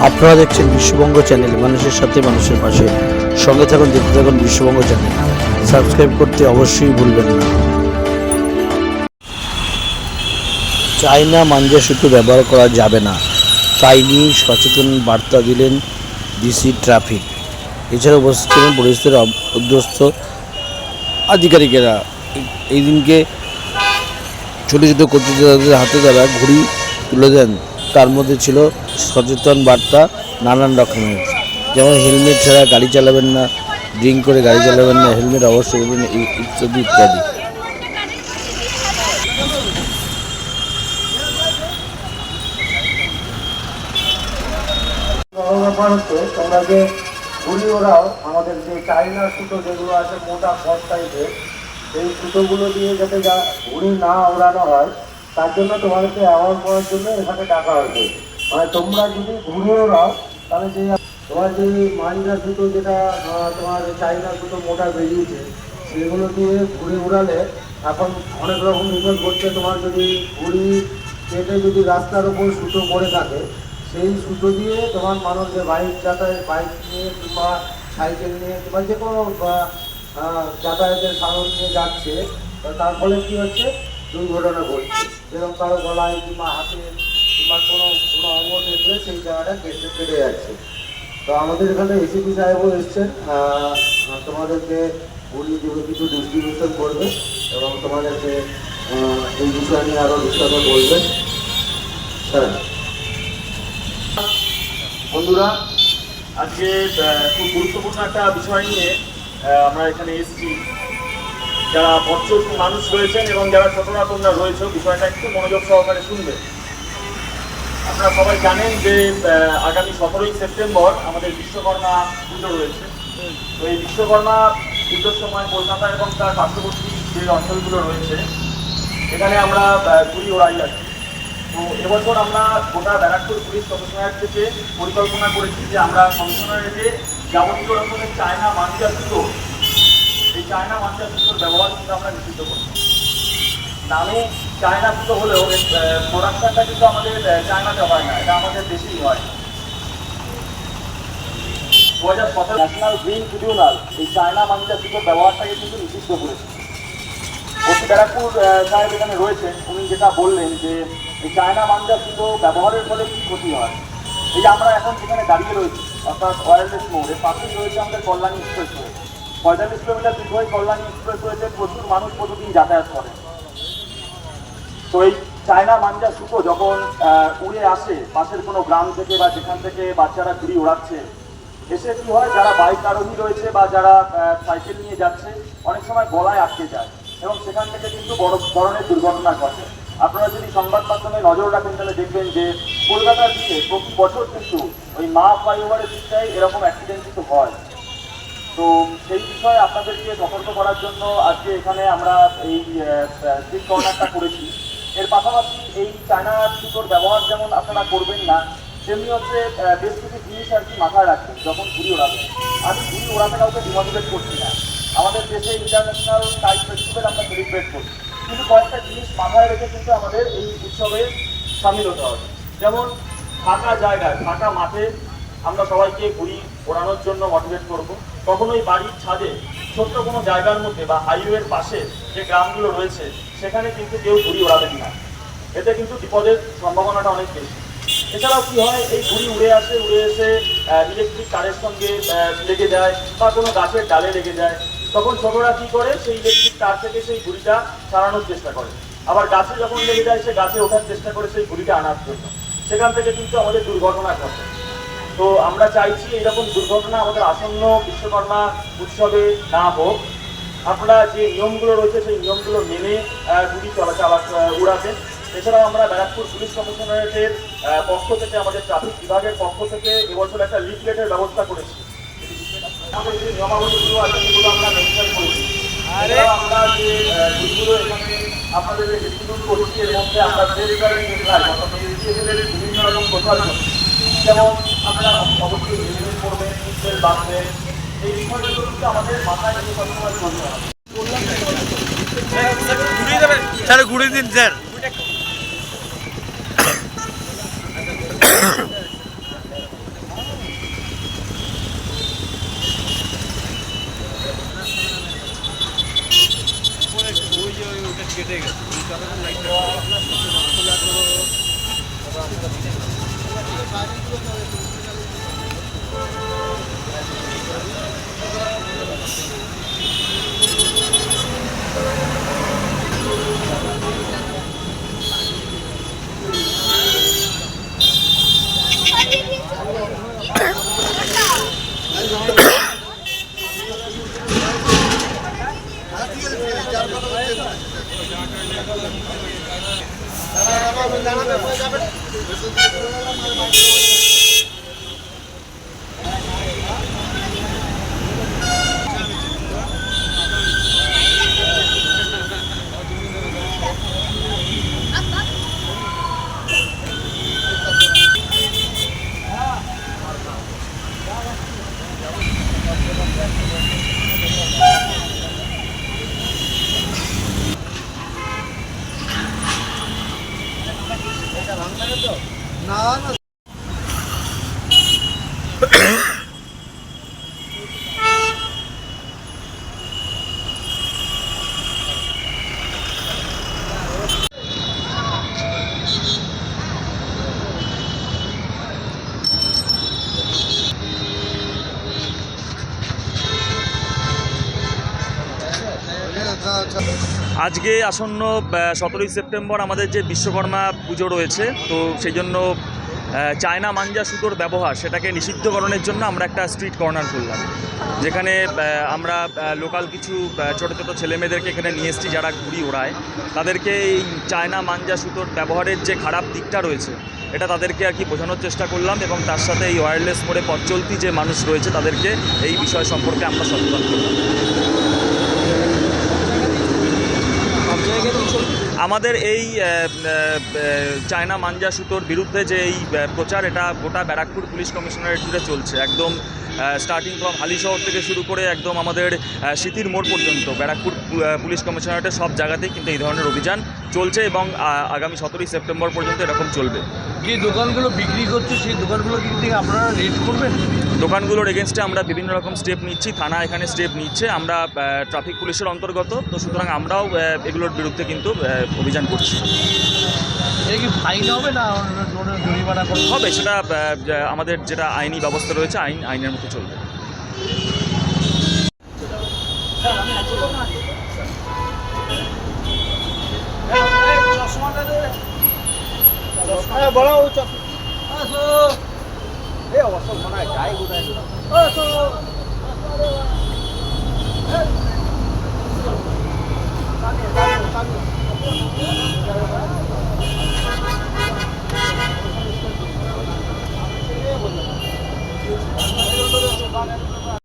আপনারা দেখছেন বিশ্ববঙ্গ চ্যানেল, মানুষের সাথে মানুষের পাশে। সঙ্গে থাকুন, দেখতে থাকুন বিশ্ববঙ্গ চ্যানেল। সাবস্ক্রাইব করতে অবশ্যই ভুলবেন না। চায়না মাঞ্জা সুতো ব্যবহার করা যাবে না। তাই নিয়ে সচেতন বার্তা দিলেন ডিসি ট্রাফিক। এছাড়া উপস্থিত ছিলেন পরিস্থিতির অধ্যস্ত আধিকারিকেরা। এই- দিনকে ছোটো ছোটো কর্তৃত্বদের হাতে তারা ঘুড়ি তুলে দেন। তার মধ্যে ছিল সচেতন বার্তা নানান রকমের। যেমন হেলমেট ছাড়া গাড়ি চালাবেন না, ড্রিঙ্ক করে গাড়ি চালাবেন না, হেলমেট অবশ্যই পরবেন ই- ইত্যাদি ইত্যাদি। তোমরা যে ঘুড়ি ওরাও আমাদের যে চাইনা সুতো যেগুলো আছে, মোটা কস টাইপের সেই সুতোগুলো দিয়ে যাতে যা ঘুড়ি না ওড়ানো হয় তার জন্য তোমাদেরকে অ্যাওয়ার্ড করার জন্য এখানে ডাকা হয়েছে। মানে তোমরা যদি ঘুড়ি ওড়াও তাহলে যে তোমার যে মাঞ্জা সুতো যেটা তোমার চাইনা সুতো মোটা বেরিয়েছে, সেগুলো দিয়ে ঘুরে উড়ালে এখন অনেক রকম বিপদ ঘটছে। তোমার যদি ঘুড়ি কেটে যদি রাস্তার উপর সুতো পড়ে থাকে, সেই সুতো দিয়ে তোমার মানুষ যে বাইক যাতায়াত বাইক নিয়ে কিংবা সাইকেল নিয়ে কিংবা যে কোনো যাতায়াতের সাধন নিয়ে যাচ্ছে, তার ফলে কী হচ্ছে? দুর্ঘটনা ঘটছে। যেরকম কারও গলায় কিংবা হাতে কিংবা কোনো কোনো অঙ্গ টেপে সেই জায়গাটা কেটে কেটে যাচ্ছে। তো আমাদের এখানে এসিপি সাহেবও এসছেন। তোমাদেরকে উনি যে কিছু ডিস্ট্রিবিউশন করবে এবং তোমাদেরকে এই বিষয় নিয়ে আরও বিস্তারিত বলবেন। স্যার বন্ধুরা, আজকে খুব গুরুত্বপূর্ণ একটা বিষয় নিয়ে আমরা এখানে এসেছি। যারা বচ্চর মানুষ রয়েছেন এবং যারা ছোটরা তোমরা রয়েছে, বিষয়টা একটু মনোযোগ সহকারে শুনবে। আপনারা সবাই জানেন যে আগামী সতেরোই সেপ্টেম্বর আমাদের বিশ্বকর্মা পুজো রয়েছে। তো এই বিশ্বকর্মা পুজোর সময় কলকাতা এবং তার পার্শ্ববর্তী যে অঞ্চলগুলো রয়েছে, এখানে আমরা ঘুড়ি ওড়াই আছি তো এবছর আমরা গোটা ব্যারাকপুর পুলিশ কমিশনার থেকে পরিকল্পনা করেছি যে আমরা কমিশনারেটে যাবতীয় রকমের চায়না মাঞ্জা এই চায়না মাঞ্জা সুতোর ব্যবহার কিন্তু আমরা নিষিদ্ধ করি নামে চায়না সুতো হলেও প্রোডাকশনটা কিন্তু আমাদের চায়নাতে হয় না, এটা আমাদের দেশেই হয়। দু হাজার সতেরো ন্যাশনাল গ্রিন ট্রিবিউনাল এই চায়না মাঞ্জা সুতোর ব্যবহারটাকে কিন্তু নিষিদ্ধ করেছে। অতি ব্যারাকপুর সাহেব এখানে রয়েছেন, উনি যেটা বললেন যে এই চায়না মাঞ্জা সুতো ব্যবহারের ফলে কি ক্ষতি হয়? এই যে আমরা এখন যেখানে দাঁড়িয়ে রয়েছি, অর্থাৎ ওয়ারলেস মোড় এর পাশেই রয়েছে আমাদের কল্যাণী এক্সপ্রেস ওয়ে পঁয়তাল্লিশ কিলোমিটার দীর্ঘ কল্যাণী এক্সপ্রেস ওয়েতে প্রচুর মানুষ প্রতিদিন যাতায়াত করে। তো এই চায়না মাঞ্জা সুতো যখন উড়ে আসে, পাশের কোনো গ্রাম থেকে বা যেখান থেকে বাচ্চারা ঘুরি ওড়াচ্ছে, এসে কি হয়, যারা বাইক আরোহী রয়েছে বা যারা সাইকেল নিয়ে যাচ্ছে, অনেক সময় গলায় আটকে যায় এবং সেখান থেকে কিন্তু বড় ধরনের দুর্ঘটনা ঘটে। আপনারা যদি সংবাদ মাধ্যমে নজর রাখেন, তাহলে দেখবেন যে কলকাতার দিকে প্রতি বছর কিন্তু ওই মা ফ্লাইওভারের দিকটায় এরকম অ্যাক্সিডেন্ট কিন্তু হয়। তো সেই বিষয়ে আপনাদেরকে সতর্ক করার জন্য আজকে এখানে আমরা এই স্ট্রিট কর্নারটা করেছি, এর পাশাপাশি এই চায়না সুতোর ব্যবহার যেমন আপনারা করবেন না, তেমনি হচ্ছে বেশ কিছু জিনিস আর কি মাথায় রাখবেন যখন ঘুরি ওড়াবেন। আমি ঘুরি ওড়াতে কাউকে ডিমোটিভেট করছি না। আমাদের দেশে ইন্টারন্যাশনাল কাইট ফেস্টিভ্যাল আমরা সেলিব্রেট করছি। কিন্তু কয়েকটা জিনিস মাথায় রেখে কিন্তু আমাদের এই উৎসবে সামিল হতে হবে। যেমন ফাঁকা জায়গায়, ফাঁকা মাঠে আমরা সবাইকে ঘুরি ওড়ানোর জন্য মোটিভেট করব। কখনোই বাড়ির ছাদে ছোট্ট কোনো জায়গার মধ্যে বা হাইওয়ের পাশে যে গ্রামগুলো রয়েছে, সেখানে কিন্তু কেউ ঘুরি ওড়াবেন না। এতে কিন্তু বিপদের সম্ভাবনাটা অনেক বেশি। এছাড়াও কি হয়, এই ঘুড়ি উড়ে আসে, উড়ে এসে ইলেকট্রিক তারের সঙ্গে লেগে যায় বা কোনো গাছের ডালে লেগে যায়। তখন ছোটরা কি করে, সেই ইলেকট্রিক তার থেকে সেই ঘুড়িটা সারানোর চেষ্টা করে। আবার গাছে যখন লেগে যায়, সে গাছে ওঠার চেষ্টা করে সেই ঘুড়িটা আনার জন্য। সেখান থেকে কিন্তু আমাদের দুর্ঘটনা ঘটে। তো আমরা চাইছি এরকম দুর্ঘটনা আমাদের আসন্ন বিশ্বকর্মা উৎসবে না হোক। আপনারা যে নিয়মগুলো রয়েছে সেই নিয়মগুলো মেনে গুলি চলাচল উড়াবেন এছাড়াও আমরা ব্যারাকপুর পুলিশ কমিশনারেটের পক্ষ থেকে আমাদের ট্রাফিক বিভাগের পক্ষ থেকে এবছর একটা লিফলেটের ব্যবস্থা করেছি। আমাদের যে নিয়মাবলীগুলো আছে সেগুলো আমরা মেনশন করেছি। আমরা যে গুলিগুলো এখানে আপনাদের যে ডিস্ট্রিবিউট করছি এর মধ্যে আমরা বিভিন্ন রকম প্রচার করছি যেমন আপনারা অবশ্যই হেলমেট পরবেন সিটবেল্ট বাঁধবেন এই বিষয়গুলো কিন্তু আমাদের মাথায় রেখে সবসময় চলতে স্যার ঘুরিয়ে দিন স্যার। কেটে গেছে। আজকে আসন্ন সতেরোই সেপ্টেম্বর আমাদের যে বিশ্বকর্মা পুজো রয়েছে তো সেই জন্য চায়না মাঞ্জা সুতোর ব্যবহার, সেটাকে নিষিদ্ধকরণের জন্য আমরা একটা স্ট্রিট কর্নার করলাম যেখানে আমরা লোকাল কিছু ছোটো ছোটো ছেলেমেয়েদেরকে এখানে নিয়ে এসেছি, যারা ঘুড়ি ওড়ায়। তাদেরকে এই চায়না মাঞ্জা সুতোর ব্যবহারের যে খারাপ দিকটা রয়েছে, এটা তাদেরকে আর কি বোঝানোর চেষ্টা করলাম এবং তার সাথে এই ওয়্যারলেস মোড়ে পথ চলতি যে মানুষ রয়েছে, তাদেরকে এই বিষয় সম্পর্কে আমরা সচেতন করলাম। আমাদের এই চায়না মাঞ্জা সুতোর বিরুদ্ধে যে এই প্রচার, এটা গোটা ব্যারাকপুর পুলিশ কমিশনারেট জুড়ে চলছে। একদম স্টার্টিং ফ্রম হালিশহর থেকে শুরু করে একদম আমাদের সিতির মোড় পর্যন্ত। ব্যারাকপুর পুলিশ কমিশনারেটের সব জায়গাতেই কিন্তু এই ধরনের অভিযান চলছে এবং আগামী সতেরোই সেপ্টেম্বর পর্যন্ত এরকম চলবে। যে দোকানগুলো বিক্রি করছে, সেই দোকানগুলো কিন্তু আপনারা রেড করবেন? দোকানগুলোর এগেনস্টে আমরা বিভিন্ন রকম স্টেপ নিচ্ছি থানা এখানে স্টেপ নিচ্ছে আমরা ট্রাফিক পুলিশের অন্তর্গত তো সুতরাং আমরাও এগুলোর বিরুদ্ধে কিন্তু অভিযান করছি। এটা কি ফাইন হবে না ওরা জরিমানা করবে হবে? সেটা আমাদের যেটা আইনি ব্যবস্থা রয়েছে আইন আইনের মতো চলবে। এ অবসর মনে হয় যাই কোথায়